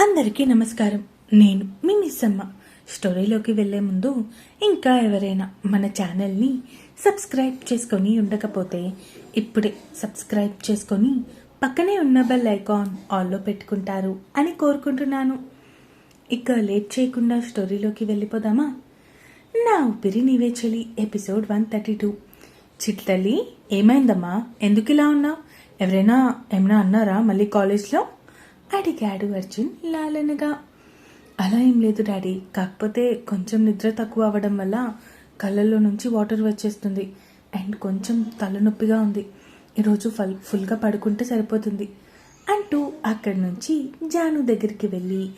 అందరికీ నమస్కారం. నేను మీ మిస్సమ్మ. స్టోరీలోకి వెళ్ళే ముందు ఇంకా ఎవరైనా మన ఛానల్ని సబ్స్క్రైబ్ చేసుకొని ఉండకపోతే ఇప్పుడే సబ్స్క్రైబ్ చేసుకొని పక్కనే ఉన్న బెల్ ఐకాన్ ఆల్లో పెట్టుకుంటారు అని కోరుకుంటున్నాను. ఇక లేట్ చేయకుండా స్టోరీలోకి వెళ్ళిపోదామా? నా ఊపిరి నీవే చెలి ఎపిసోడ్ వన్ థర్టీ టూ. చిట్లల్లి ఏమైందమ్మా? ఎందుకు ఇలా ఉన్నావు? ఎవరైనా ఏమైనా అన్నారా మళ్ళీ కాలేజ్లో? అడిగాడు అర్జున్ లాలనగా. అలా ఏం లేదు డాడీ. కాకపోతే కొంచెం నిద్ర తక్కువ అవ్వడం వల్ల కళ్ళల్లో నుంచి వాటర్ వచ్చేస్తుంది. అండ్ కొంచెం తలనొప్పిగా ఉంది. ఈరోజు ఫుల్ ఫుల్గా పడుకుంటే సరిపోతుంది అంటూ అక్కడి నుంచి జాను దగ్గరికి వెళ్ళి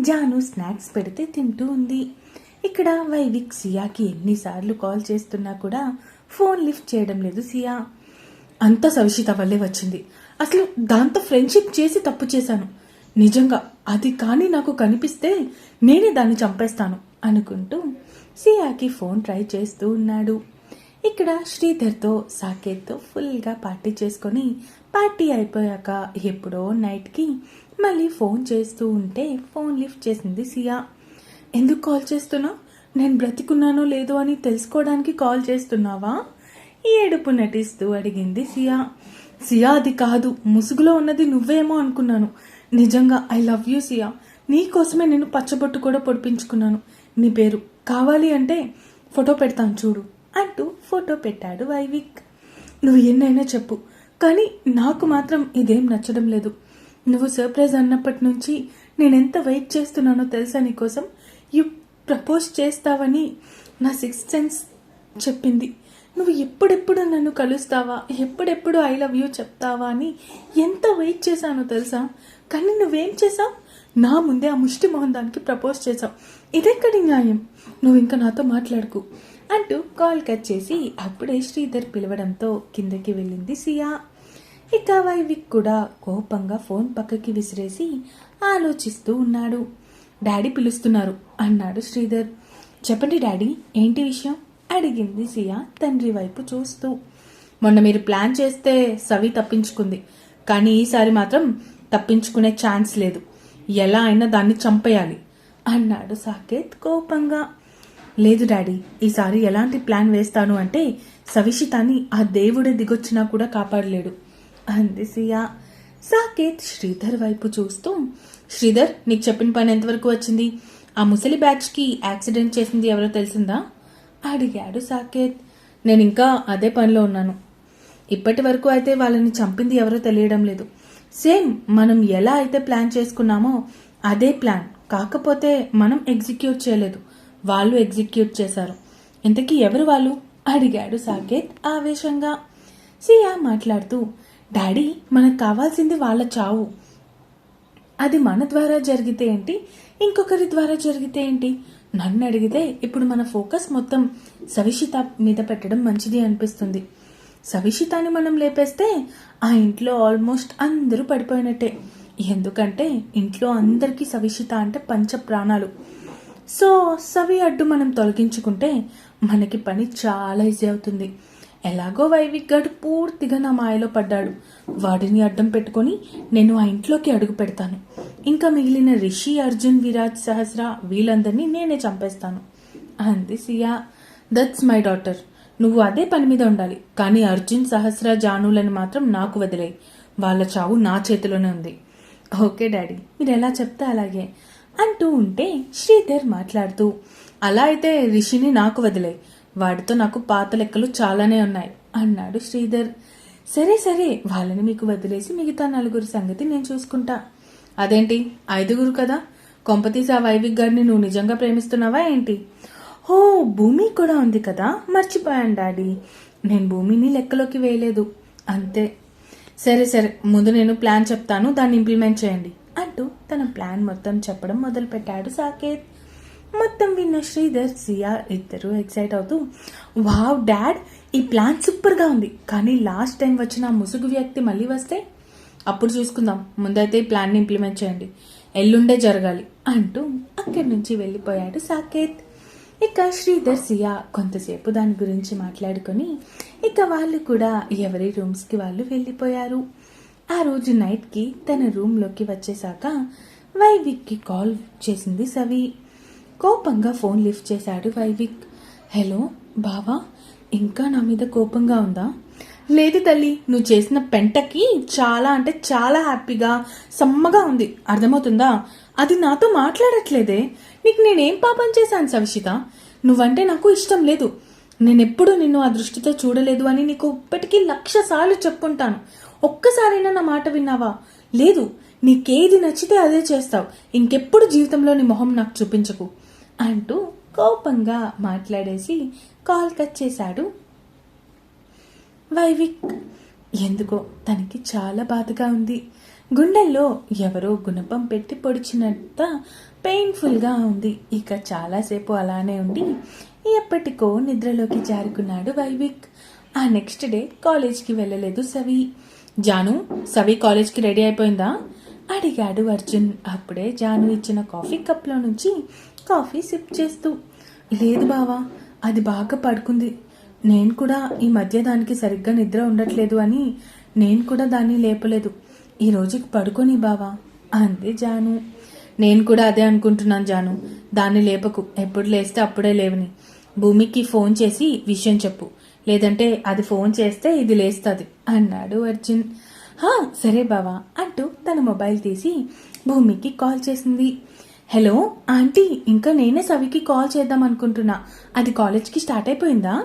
జాను స్నాక్స్ పెడితే తింటూ ఉంది. ఇక్కడ వైవిక్ సియాకి ఎన్నిసార్లు కాల్ చేస్తున్నా కూడా ఫోన్ లిఫ్ట్ చేయడం లేదు సియా. అంత సవిషిత వల్లే వచ్చింది. అసలు దాంతో ఫ్రెండ్షిప్ చేసి తప్పు చేశాను. నిజంగా అది కానీ నాకు కనిపిస్తే నేనే దాన్ని చంపేస్తాను అనుకుంటూ సియాకి ఫోన్ ట్రై చేస్తూ ఉన్నాడు. ఇక్కడ శ్రీధర్తో సాకేత్తో ఫుల్గా పార్టీ చేసుకొని పార్టీ అయిపోయాక ఎప్పుడో నైట్కి మళ్ళీ ఫోన్ చేస్తూ ఉంటే ఫోన్ లిఫ్ట్ చేసింది సియా. ఎందుకు కాల్ చేస్తున్నావు నేను బ్రతికున్నానో లేదో అని తెలుసుకోవడానికి కాల్ చేస్తున్నావా? ఏడుపు నటిస్తూ అడిగింది సియా. సియా అది కాదు ముసుగులో ఉన్నది నువ్వేమో అనుకున్నాను. నిజంగా ఐ లవ్ యూ సియా. నీ కోసమే నేను పచ్చబొట్టు కూడా పొడిపించుకున్నాను. నీ పేరు కావాలి అంటే ఫోటో పెడతాను చూడు అంటూ ఫోటో పెట్టాడు వైవిక్. నువ్వు ఎన్నైనా చెప్పు కానీ నాకు మాత్రం ఇదేం నచ్చడం లేదు. నువ్వు సర్ప్రైజ్ అన్నప్పటి నుంచి ఎంత వెయిట్ చేస్తున్నానో తెలుసా నీకోసం? యు ప్రపోజ్ చేస్తావని నా సిక్స్త్ సెన్స్ చెప్పింది. నువ్వు ఎప్పుడెప్పుడు నన్ను కలుస్తావా? ఎప్పుడెప్పుడు ఐ లవ్ యూ చెప్తావా అని ఎంత వెయిట్ చేశానో తెలుసా? కానీ నువ్వేం చేసావు నా ముందే ఆ ముష్టి మోహన్ దానికి ప్రపోజ్ చేసావు ఇదెక్కడి న్యాయం? నువ్వు ఇంకా నాతో మాట్లాడుకు అంటూ కాల్ కట్ చేసి అప్పుడే శ్రీధర్ పిలవడంతో కిందకి వెళ్ళింది సియా. ఇక వైవిక్ కూడా కోపంగా ఫోన్ పక్కకి విసిరేసి ఆలోచిస్తూ ఉన్నాడు. డాడీ పిలుస్తున్నారు అన్నాడు శ్రీధర్. చెప్పండి డాడీ ఏంటి విషయం? అడిగింది జియా తండ్రి వైపు చూస్తూ. మొన్న మీరు ప్లాన్ చేస్తే సవి తప్పించుకుంది. కానీ ఈసారి మాత్రం తప్పించుకునే ఛాన్స్ లేదు. ఎలా అయినా దాన్ని చంపేయాలి అన్నాడు సాకేత్ కోపంగా. లేదు డాడీ ఈసారి ఎలాంటి ప్లాన్ వేస్తాను అంటే సవిషితాన్ని ఆ దేవుడే దిగొచ్చినా కూడా కాపాడలేడు అంది సియా. సాకేత్ శ్రీధర్ వైపు చూస్తూ శ్రీధర్ నీకు చెప్పిన పని ఎంతవరకు వచ్చింది? ఆ ముసలి బ్యాచ్కి యాక్సిడెంట్ చేసింది ఎవరో తెలిసిందా? అడిగాడు సాకేత్. నేను ఇంకా అదే పనిలో ఉన్నాను. ఇప్పటి వరకు అయితే వాళ్ళని చంపింది ఎవరో తెలియడం లేదు. సేమ్ మనం ఎలా అయితే ప్లాన్ చేసుకున్నామో అదే ప్లాన్. కాకపోతే మనం ఎగ్జిక్యూట్ చేయలేదు. వాళ్ళు ఎగ్జిక్యూట్ చేశారు. ఇంతకీ ఎవరు వాళ్ళు? అడిగాడు సాకేత్ ఆవేశంగా. సియా మాట్లాడుతూ డాడీ మనకు కావాల్సింది వాళ్ళ చావు. అది మన ద్వారా జరిగితే ఏంటి? ఇంకొకరి ద్వారా జరిగితే ఏంటి? నన్ను అడిగితే ఇప్పుడు మన ఫోకస్ మొత్తం సవిషిత మీద పెట్టడం మంచిది అనిపిస్తుంది. సవిషితాన్ని మనం లేపేస్తే ఆ ఇంట్లో ఆల్మోస్ట్ అందరూ పడిపోయినట్టే. ఎందుకంటే ఇంట్లో అందరికీ సవిషిత అంటే పంచ ప్రాణాలు సో సవి అడ్డు మనం తొలగించుకుంటే మనకి పని చాలా ఈజీ అవుతుంది. ఎలాగో వైవిక్ గడు పూర్తిగా నా మాయలో పడ్డాడు. వాడిని అడ్డం పెట్టుకొని నేను ఆ ఇంట్లోకి అడుగు పెడతాను. ఇంకా మిగిలిన రిషి అర్జున్ విరాజ్ సహస్ర వీళ్ళందరినీ నేనే చంపేస్తాను. అంది సియా. దట్స్ మై డాటర్ నువ్వు అదే పని మీద ఉండాలి. కానీ అర్జున్ సహస్ర జానులని మాత్రం నాకు వదిలే వాళ్ళ చావు నా చేతిలోనే ఉంది. Okay daddy. మీరు ఎలా చెప్తే అలాగే అంటూ ఉంటే శ్రీధర్ మాట్లాడుతూ అలా అయితే రిషిని నాకు వదిలే వాడితో నాకు పాత లెక్కలు చాలానే ఉన్నాయి అన్నాడు శ్రీధర్. సరే సరే. వాళ్ళని మీకు వదిలేసి మిగతా నలుగురి సంగతి నేను చూసుకుంటా. అదేంటి? ఐదుగురు కదా? కొంపతీసి ఆ వైవిక్ గారిని నువ్వు నిజంగా ప్రేమిస్తున్నావా ఏంటి? ఓ భూమి కూడా ఉంది కదా? మర్చిపోయాను డాడీ. నేను భూమిని లెక్కలోకి వేయలేదు. అంతే. సరే సరే. ముందు నేను ప్లాన్ చెప్తాను. దాన్ని ఇంప్లిమెంట్ చేయండి. అంటూ తన ప్లాన్ మొత్తం చెప్పడం మొదలుపెట్టాడు సాకేత్. మొత్తం విన్న శ్రీధర్ సియా ఇద్దరు ఎక్సైట్ అవుతూ వావ్ డాడ్! ఈ ప్లాన్ సూపర్గా ఉంది. కానీ లాస్ట్ టైం వచ్చిన ముసుగు వ్యక్తి మళ్ళీ వస్తే అప్పుడు చూసుకుందాం. ముందైతే ఈ ప్లాన్ని ఇంప్లిమెంట్ చేయండి. ఎల్లుండే జరగాలి అంటూ అక్కడి నుంచి వెళ్ళిపోయాడు సాకేత్. ఇక శ్రీధర్ సియా కొంతసేపు దాని గురించి మాట్లాడుకొని ఇక వాళ్ళు కూడా ఎవరి రూమ్స్కి వాళ్ళు వెళ్ళిపోయారు. ఆ రోజు నైట్కి తన రూమ్లోకి వచ్చేసాక వైవిక్కి కాల్ చేసింది సవి. కోపంగా ఫోన్ లిఫ్ట్ చేశాడు వైవిక్. హలో బావా ఇంకా నా మీద కోపంగా ఉందా? లేదు తల్లి నువ్వు చేసిన పెంటకి చాలా అంటే చాలా హ్యాపీగా సమ్మగా ఉంది. అర్థమవుతుందా? అది నాతో మాట్లాడట్లేదే. నీకు నేనేం పాపం చేశాను సవిషిత? నువ్వంటే నాకు ఇష్టం లేదు. నేనెప్పుడు నిన్ను ఆ దృష్టితో చూడలేదు అని నీకు ఇప్పటికీ లక్ష సార్లు చెప్పుంటాను. ఒక్కసారైనా నా మాట విన్నావా? లేదు. నీకేది నచ్చితే అదే చేస్తావు. ఇంకెప్పుడు జీవితంలో నీ మొహం నాకు చూపించకు. అంటూ కోపంగా మాట్లాడేసి కాల్ కట్ చేశాడు. వైవిక్ ఎందుకో తనకి చాలా బాధగా ఉంది. గుండెల్లో ఎవరో గుణపం పెట్టి పొడిచినంత పెయిన్ఫుల్గా ఉంది. ఇక చాలాసేపు అలానే ఉండి ఎప్పటికో నిద్రలోకి జారుకున్నాడు వైవిక్. ఆ నెక్స్ట్ డే కాలేజ్కి వెళ్ళలేదు సవి. జాను సవి కాలేజ్కి రెడీ అయిపోయిందా? అడిగాడు అర్జున్. అప్పుడే జాను ఇచ్చిన కాఫీ కప్లో నుంచి కాఫీ సిప్ చేస్తూ లేదు బావా అది బాగా పడుకుంది. నేను కూడా ఈ మధ్య దానికి సరిగ్గా నిద్ర ఉండట్లేదు అని నేను కూడా దాన్ని లేపలేదు. ఈ రోజుకి పడుకొని బావా. అంది జాను. నేను కూడా అదే అనుకుంటున్నాను జాను. దాన్ని లేపకు. ఎప్పుడు లేస్తే అప్పుడే లేవని. భూమికి ఫోన్ చేసి విషయం చెప్పు. లేదంటే అది ఫోన్ చేస్తే ఇది లేస్తుంది అన్నాడు అర్జున్. హా సరే బావా అంటూ తన మొబైల్ తీసి భూమికి కాల్ చేసింది. హలో ఆంటీ ఇంకా నేనే సవికి కాల్ చేద్దాం అనుకుంటున్నా. అది కాలేజ్కి స్టార్ట్ అయిపోయిందా?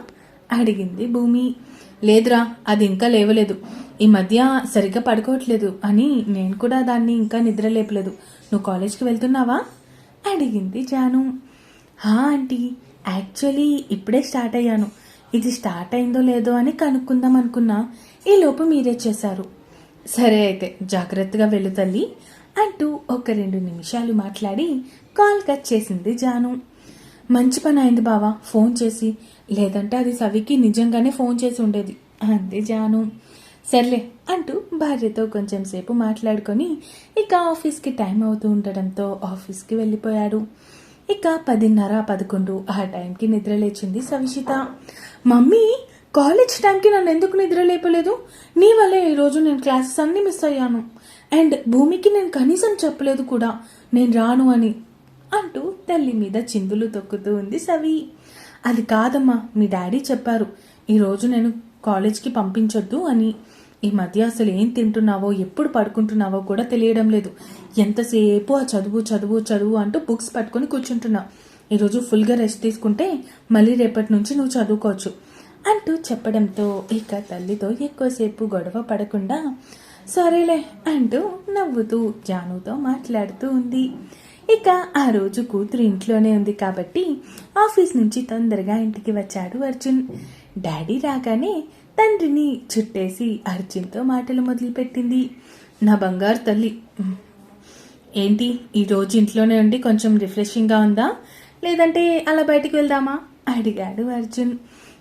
అడిగింది భూమి. లేదురా అది ఇంకా లేవలేదు. ఈ మధ్య సరిగ్గా పడుకోవట్లేదు అని నేను కూడా దాన్ని ఇంకా నిద్ర లేపలేదు. నువ్వు కాలేజ్కి వెళ్తున్నావా? అడిగింది జాను. హా ఆంటీ యాక్చువల్లీ ఇప్పుడే స్టార్ట్ అయ్యాను. ఇది స్టార్ట్ అయిందో లేదో అని కనుక్కుందాం అనుకున్నా. ఈ లోపు మీరే చేశారు. సరే అయితే జాగ్రత్తగా వెళ్ళు తల్లి. అంటూ ఒక రెండు నిమిషాలు మాట్లాడి కాల్ కట్ చేసింది జాను. మంచి పని అయింది బావా ఫోన్ చేసి. లేదంటే అది సవికి నిజంగానే ఫోన్ చేసి ఉండేది అంది జాను. సర్లే అంటూ భార్యతో కొంచెం సేపు మాట్లాడుకొని ఇక ఆఫీస్కి టైం అవుతూ ఉండడంతో ఆఫీస్కి వెళ్ళిపోయాడు. ఇక పదిన్నర పదకొండు ఆ టైంకి నిద్ర లేచింది సవిషిత. మమ్మీ కాలేజ్ టైంకి నన్ను ఎందుకు నిద్ర లేపలేదు? నీ వల్లే ఈరోజు నేను క్లాసెస్ అన్నీ మిస్ అయ్యాను. అండ్ భూమికి నేను కనీసం చెప్పలేదు కూడా నేను రాను అని అంటూ తల్లి మీద చిందులు తొక్కుతూ ఉంది సవి. అది కాదమ్మా మీ డాడీ చెప్పారు ఈరోజు నేను కాలేజ్కి పంపించొద్దు అని. ఈ మధ్య అసలు ఏం తింటున్నావో ఎప్పుడు పడుకుంటున్నావో కూడా తెలియడం లేదు. ఎంతసేపు ఆ చదువు చదువు చదువు అంటూ బుక్స్ పట్టుకొని కూర్చుంటున్నా. ఈరోజు ఫుల్గా రెస్ట్ తీసుకుంటే మళ్ళీ రేపటి నుంచి నువ్వు చదువుకోవచ్చు అంటూ చెప్పడంతో ఇక తల్లితో ఎక్కువసేపు గొడవ పడకుండా సరేలే అంటూ నవ్వుతూ జానుతో మాట్లాడుతూ ఉంది. ఇక ఆ రోజు కూతురు ఇంట్లోనే ఉంది కాబట్టి ఆఫీస్ నుంచి తొందరగా ఇంటికి వచ్చాడు అర్జున్. డాడీ రాగానే తండ్రిని చుట్టేసి అర్జున్తో మాటలు మొదలుపెట్టింది. నా బంగారు తల్లి ఏంటి ఈ రోజు ఇంట్లోనే ఉండి కొంచెం రిఫ్రెషింగ్గా ఉందా? లేదంటే అలా బయటికి వెళ్దామా? అడిగాడు అర్జున్.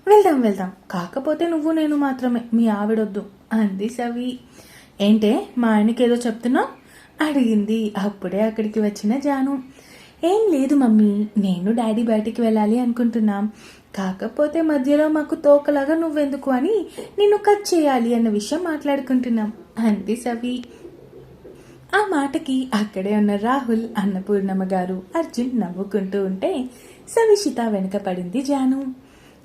వెళ్దాం వెళ్దాం. కాకపోతే నువ్వు నేను మాత్రమే. మీ ఆవిడొద్దు అంది సవి. ఏంటే మా ఆయనకి ఏదో చెప్తున్నావు? అడిగింది. అప్పుడే అక్కడికి వచ్చిన జాను. ఏం లేదు మమ్మీ నేను డాడీ బయటికి వెళ్ళాలి అనుకుంటున్నాం. కాకపోతే మధ్యలో మాకు తోకలాగా నువ్వెందుకు అని నిన్ను కట్ చేయాలి అన్న విషయం మాట్లాడుకుంటున్నాం అంది సవి. ఆ మాటకి అక్కడే ఉన్న రాహుల్ అన్నపూర్ణమ్మ గారు అర్జున్ నవ్వుకుంటూ ఉంటే సవిషిత వెనుక పడింది జాను.